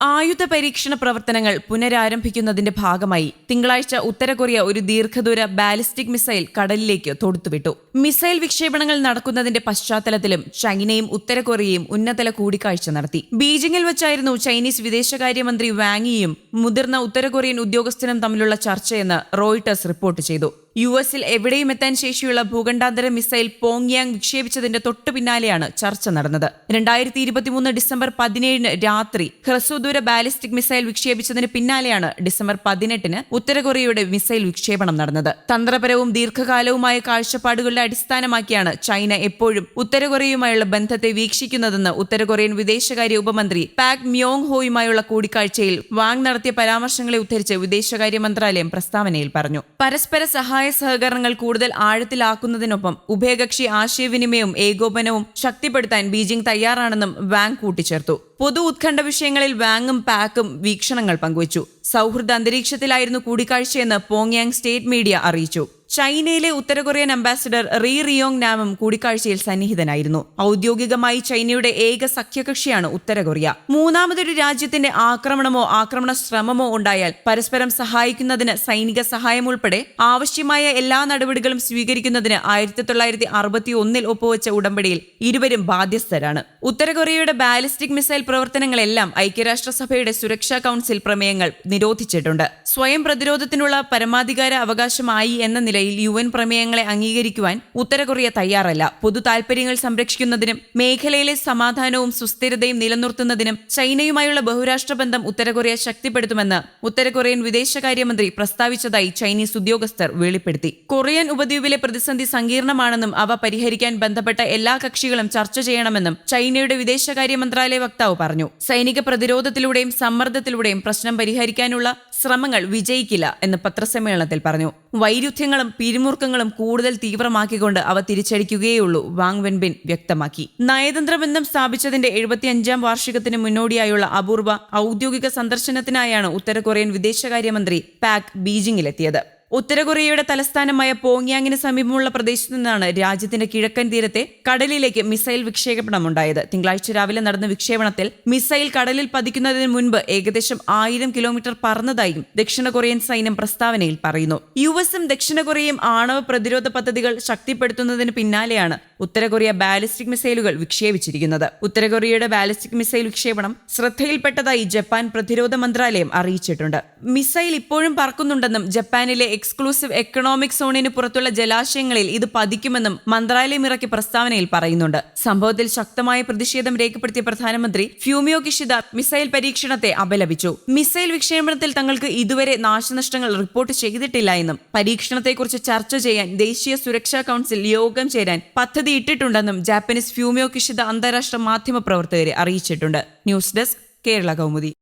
ആയുധ പരീക്ഷണ പ്രവർത്തനങ്ങൾ പുനരാരംഭിക്കുന്നതിന്റെ ഭാഗമായി തിങ്കളാഴ്ച ഉത്തര കൊറിയ ഒരു ദീർഘദൂര ബാലിസ്റ്റിക് മിസൈൽ കടലിലേക്ക് തൊടുത്തുവിട്ടു. മിസൈൽ വിക്ഷേപണങ്ങൾ നടക്കുന്നതിന്റെ പശ്ചാത്തലത്തിലും ചൈനയും ഉത്തര കൊറിയയും ഉന്നതല കൂടിക്കാഴ്ച നടത്തി. ബീജിംഗിൽ വെച്ചായിരുന്നു ചൈനീസ് വിദേശകാര്യമന്ത്രി വാങ്ങിയും മുതിർന്ന ഉത്തര കൊറിയൻ ഉദ്യോഗസ്ഥനും തമ്മിലുള്ള ചർച്ചയെന്ന് റോയിട്ടേഴ്സ് റിപ്പോർട്ട് ചെയ്തു. യു എസിൽ എവിടെയും എത്താൻ ശേഷിയുള്ള ഭൂഖണ്ഡാന്തര മിസൈൽ പോങ്യാങ് വിക്ഷേപിച്ചതിന്റെ തൊട്ടു പിന്നാലെയാണ് ചർച്ച നടന്നത്. രണ്ടായിരത്തി ഇരുപത്തിമൂന്ന് ഡിസംബർ പതിനേഴിന് രാത്രി ഹ്രസ്വദൂര ബാലിസ്റ്റിക് മിസൈൽ വിക്ഷേപിച്ചതിന് പിന്നാലെയാണ് ഡിസംബർ പതിനെട്ടിന് ഉത്തര കൊറിയയുടെ മിസൈൽ വിക്ഷേപണം നടന്നത്. തന്ത്രപരവും ദീർഘകാലവുമായ കാഴ്ചപ്പാടുകളുടെ അടിസ്ഥാനമാക്കിയാണ് ചൈന എപ്പോഴും ഉത്തര കൊറിയയുമായുള്ള ബന്ധത്തെ വീക്ഷിക്കുന്നതെന്ന് ഉത്തര കൊറിയൻ വിദേശകാര്യ ഉപമന്ത്രി പാക് മ്യോങ് ഹോയുമായുള്ള കൂടിക്കാഴ്ചയിൽ വാങ് നടത്തിയ പരാമർശങ്ങളെ ഉദ്ധരിച്ച് വിദേശകാര്യ മന്ത്രാലയം പ്രസ്താവനയിൽ പറഞ്ഞു. പരസ്പര സഹായ സഹകരണങ്ങൾ കൂടുതൽ ആഴത്തിലാക്കുന്നതിനൊപ്പം ഉഭയകക്ഷി ആശയവിനിമയവും ഏകോപനവും ശക്തിപ്പെടുത്താൻ ബീജിംഗ് തയ്യാറാണെന്നും വാങ് കൂട്ടിച്ചേർത്തു. പൊതു ഉത്കണ്ഠ വിഷയങ്ങളിൽ വാങ്ങും പാക്കും വീക്ഷണങ്ങൾ പങ്കുവച്ചു. സൗഹൃദ അന്തരീക്ഷത്തിലായിരുന്നു കൂടിക്കാഴ്ചയെന്ന് പോങ്യാങ് സ്റ്റേറ്റ് മീഡിയ അറിയിച്ചു. ചൈനയിലെ ഉത്തര കൊറിയൻ അംബാസിഡർ റീ റിയോങ് നാമും കൂടിക്കാഴ്ചയിൽ സന്നിഹിതനായിരുന്നു. ഔദ്യോഗികമായി ചൈനയുടെ ഏക സഖ്യകക്ഷിയാണ് ഉത്തര കൊറിയ. മൂന്നാമതൊരു രാജ്യത്തിന്റെ ആക്രമണമോ ആക്രമണ ശ്രമമോ ഉണ്ടായാൽ പരസ്പരം സഹായിക്കുന്നതിന് സൈനിക സഹായം ഉൾപ്പെടെ ആവശ്യമായ എല്ലാ നടപടികളും സ്വീകരിക്കുന്നതിന് ആയിരത്തി തൊള്ളായിരത്തി അറുപത്തി ഒന്നിൽ ഒപ്പുവെച്ച ഉടമ്പടിയിൽ ഇരുവരും ബാധ്യസ്ഥരാണ്. ഉത്തര കൊറിയയുടെ ബാലിസ്റ്റിക് മിസൈൽ പ്രവർത്തനങ്ങളെല്ലാം ഐക്യരാഷ്ട്രസഭയുടെ സുരക്ഷാ കൌൺസിൽ പ്രമേയങ്ങൾ നിരോധിച്ചിട്ടുണ്ട്. സ്വയം പ്രതിരോധത്തിനുള്ള പരമാധികാര അവകാശമായി എന്ന നിലയിൽ യു എൻ പ്രമേയങ്ങളെ അംഗീകരിക്കുവാൻ ഉത്തര കൊറിയ തയ്യാറല്ല. പൊതു താൽപര്യങ്ങൾ സംരക്ഷിക്കുന്നതിനും മേഖലയിലെ സമാധാനവും സുസ്ഥിരതയും നിലനിർത്തുന്നതിനും ചൈനയുമായുള്ള ബഹുരാഷ്ട്ര ബന്ധം ഉത്തര കൊറിയ ശക്തിപ്പെടുത്തുമെന്ന് ഉത്തര കൊറിയൻ വിദേശകാര്യമന്ത്രി പ്രസ്താവിച്ചതായി ചൈനീസ് ഉദ്യോഗസ്ഥർ വെളിപ്പെടുത്തി. കൊറിയൻ ഉപദ്വീപിലെ പ്രതിസന്ധി സങ്കീർണമാണെന്നും അവ പരിഹരിക്കാൻ ബന്ധപ്പെട്ട എല്ലാ കക്ഷികളും ചർച്ച ചെയ്യണമെന്നും ചൈനയുടെ വിദേശകാര്യ മന്ത്രാലയ വക്താവ് പറഞ്ഞു. സൈനിക പ്രതിരോധത്തിലൂടെയും സമ്മർദ്ദത്തിലൂടെയും പ്രശ്നം പരിഹരിക്കാനുള്ള ശ്രമങ്ങൾ വിജയിക്കില്ല എന്ന് പത്രസമ്മേളനത്തിൽ പറഞ്ഞു. വൈരുദ്ധ്യങ്ങളും പിരിമുറുക്കങ്ങളും കൂടുതൽ തീവ്രമാക്കിക്കൊണ്ട് അവ തിരിച്ചടിക്കുകയുള്ളൂ വാങ് വെൻബിൻ വ്യക്തമാക്കി. നയതന്ത്ര ബന്ധം സ്ഥാപിച്ചതിന്റെ എഴുപത്തിയഞ്ചാം വാർഷികത്തിന് മുന്നോടിയായുള്ള അപൂർവ ഔദ്യോഗിക സന്ദർശനത്തിനായാണ് ഉത്തര കൊറിയൻ വിദേശകാര്യമന്ത്രി പാക് ബീജിംഗിലെത്തിയത്. ഉത്തര കൊറിയയുടെ തലസ്ഥാനമായ പോങ്യാങ്ങിന് സമീപമുള്ള പ്രദേശത്തു നിന്നാണ് രാജ്യത്തിന്റെ കിഴക്കൻ തീരത്തെ കടലിലേക്ക് മിസൈൽ വിക്ഷേപണമുണ്ടായത്. തിങ്കളാഴ്ച രാവിലെ നടന്ന വിക്ഷേപണത്തിൽ മിസൈൽ കടലിൽ പതിക്കുന്നതിന് മുൻപ് ഏകദേശം ആയിരം കിലോമീറ്റർ പറന്നതായും ദക്ഷിണ കൊറിയൻ സൈന്യം പ്രസ്താവനയിൽ പറയുന്നു. യു എസും ദക്ഷിണ കൊറിയയും ആണവ പ്രതിരോധ പദ്ധതികൾ ശക്തിപ്പെടുത്തുന്നതിന് പിന്നാലെയാണ് ഉത്തര കൊറിയ ബാലിസ്റ്റിക് മിസൈലുകൾ വിക്ഷേപിച്ചിരിക്കുന്നത്. ഉത്തര കൊറിയയുടെ ബാലിസ്റ്റിക് മിസൈൽ വിക്ഷേപണം ശ്രദ്ധയിൽപ്പെട്ടതായി ജപ്പാൻ പ്രതിരോധ മന്ത്രാലയം അറിയിച്ചിട്ടുണ്ട്. മിസൈൽ ഇപ്പോഴും പറക്കുന്നുണ്ടെന്നും ജപ്പാനിലെ എക്സ്ക്ലൂസീവ് എക്കണോമിക് സോണിന് പുറത്തുള്ള ജലാശയങ്ങളിൽ ഇത് പതിക്കുമെന്നും മന്ത്രാലയം ഇറക്കിയ പ്രസ്താവനയിൽ പറയുന്നുണ്ട്. സംഭവത്തിൽ ശക്തമായ പ്രതിഷേധം രേഖപ്പെടുത്തിയ പ്രധാനമന്ത്രി ഫ്യൂമിയോ കിഷിദ മിസൈൽ പരീക്ഷണത്തെ അപലപിച്ചു. മിസൈൽ വിക്ഷേപണത്തിൽ തങ്ങൾക്ക് ഇതുവരെ നാശനഷ്ടങ്ങൾ റിപ്പോർട്ട് ചെയ്തിട്ടില്ല എന്നും പരീക്ഷണത്തെക്കുറിച്ച് ചർച്ച ചെയ്യാൻ ദേശീയ സുരക്ഷാ കൌൺസിൽ യോഗം ചേരാൻ പദ്ധതി ഇട്ടിട്ടുണ്ടെന്നും ജാപ്പനീസ് ഫ്യൂമിയോ കിഷിദ അന്താരാഷ്ട്ര മാധ്യമ പ്രവർത്തകരെ അറിയിച്ചിട്ടുണ്ട്. News desk Kerala Kaumudi.